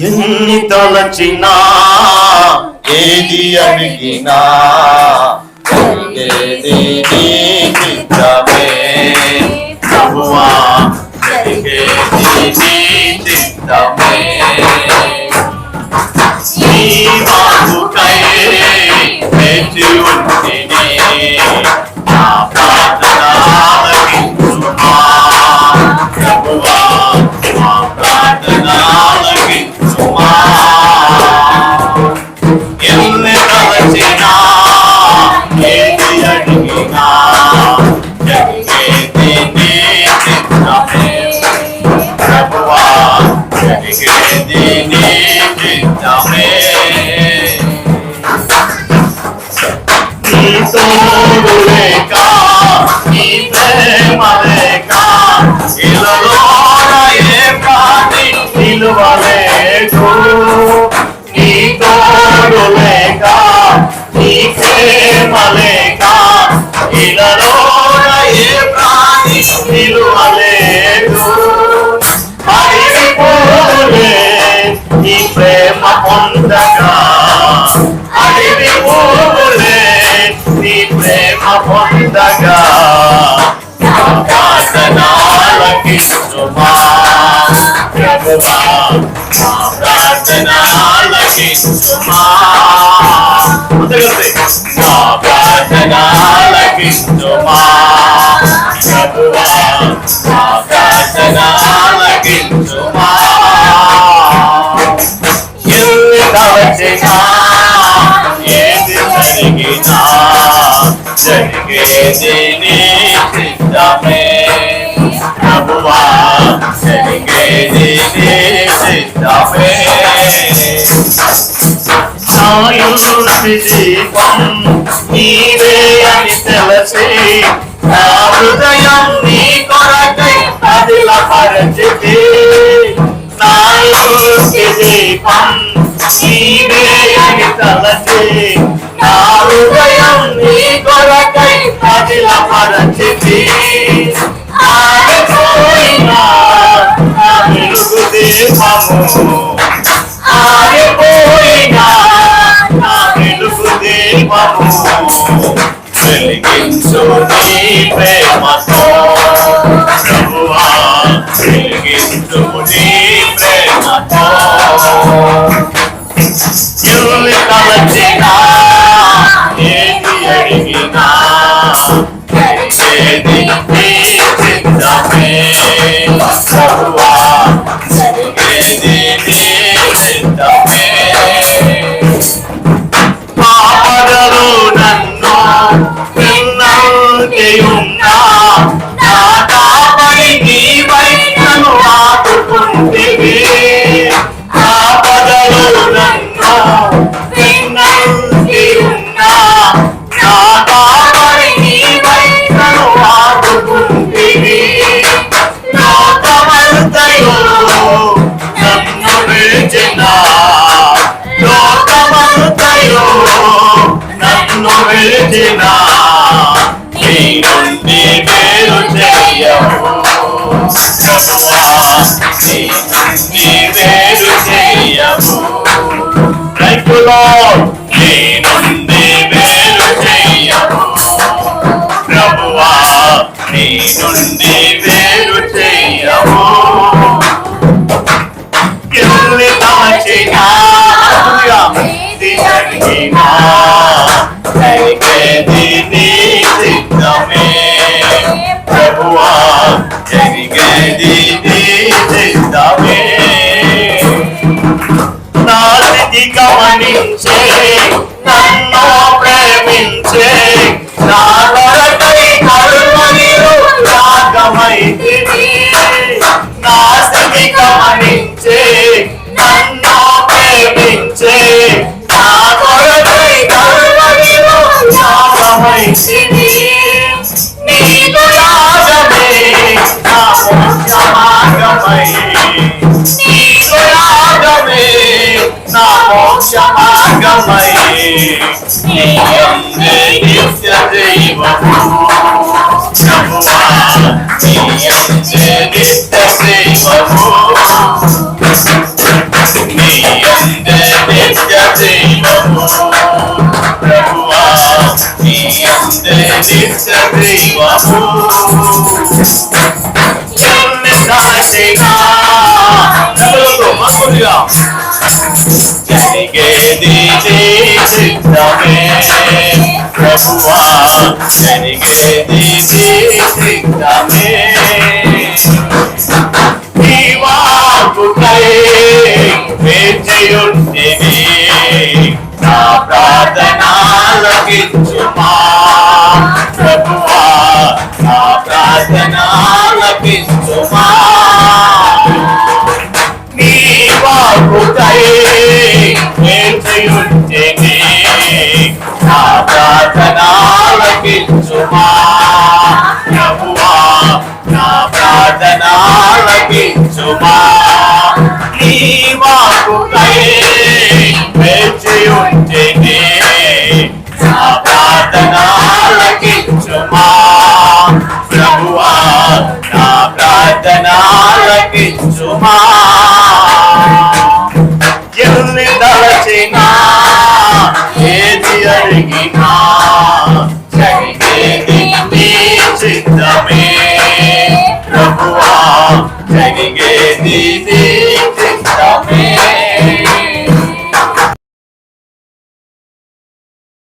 ఎన్ని తలచినా ఏది అడిగినా చిత్తమే. ప్రభువా జరిగేది చిత్తమే. జరిగేది నీ ఏ ప్రాణి నిలువ నీ ప్రేమ పొందగా అడిగిపోలే నీ ప్రేమ పొందగా ప్రార్థనాలకిస్తుమా ప్రభువా ప్రార్థనాలకిస్తుమా ప్రార్థనాలకిస్తుమా ప్రభువా మా ప్రార్థనాలకిస్తుమా ఎన్ని ఏది జరిగినా జరిగేది నీ చిత్తమే ప్రభువా జరిగేది నీ చిత్తమే సాయుష్టి దీపం నీవే అని తెలిసి నా హృదయం నీ కొరకై అదిలపరచితి నాయుష్టి దీపం నీవే అని తలచి నా హృదయం నీ కొరకై దీపము దీపము వెలిగించు నీ ప్రేమతో ప్రభువా వెలిగించు నీ ప్రేమతో ఎల్లి తలచినా ఏది అడిగినా ప్రభువా నీ చేయవు రైతులో నీ నుండి వేరు చేయవు ప్రభువా నీ నుండి వేరు చేయవు ఎల్లి జరిగినా గమనించే నన్ను ప్రేమించే. నా కొరకై కరుణనిలో త్యాగమైతివి నా స్థితి గమనించే నన్ను ప్రేమించే. నా కొరకై కరుణనిలో త్యాగమైతివి నీకు యాగమే నా మార్గమై. మోక్ష మార్గమై నిత్య దైవము నిత్య దైవము ప్రభువా నిత్య దైవము చిత్తమే ప్రభువా జరిగేది నీ చిత్తమే నీ వాకుకై వేచియుంటిని నా ప్రార్థనాలకించుమా ప్రభువా నా ప్రార్థనాలకించుమా నీ వాకుకై వేచియుంటిని ప్రార్థనాలకించుమా. ప్రభువా నా ప్రార్థనాలకించుమా. నీ వాకుకై వేచియుంటిని నా ప్రార్థనాలకించుమా. ప్రభువా నా ప్రార్థనాలకించుమా. ఏది అడిగినా జరిగేది నీ చిత్తమే ప్రభువా జరిగేది నీ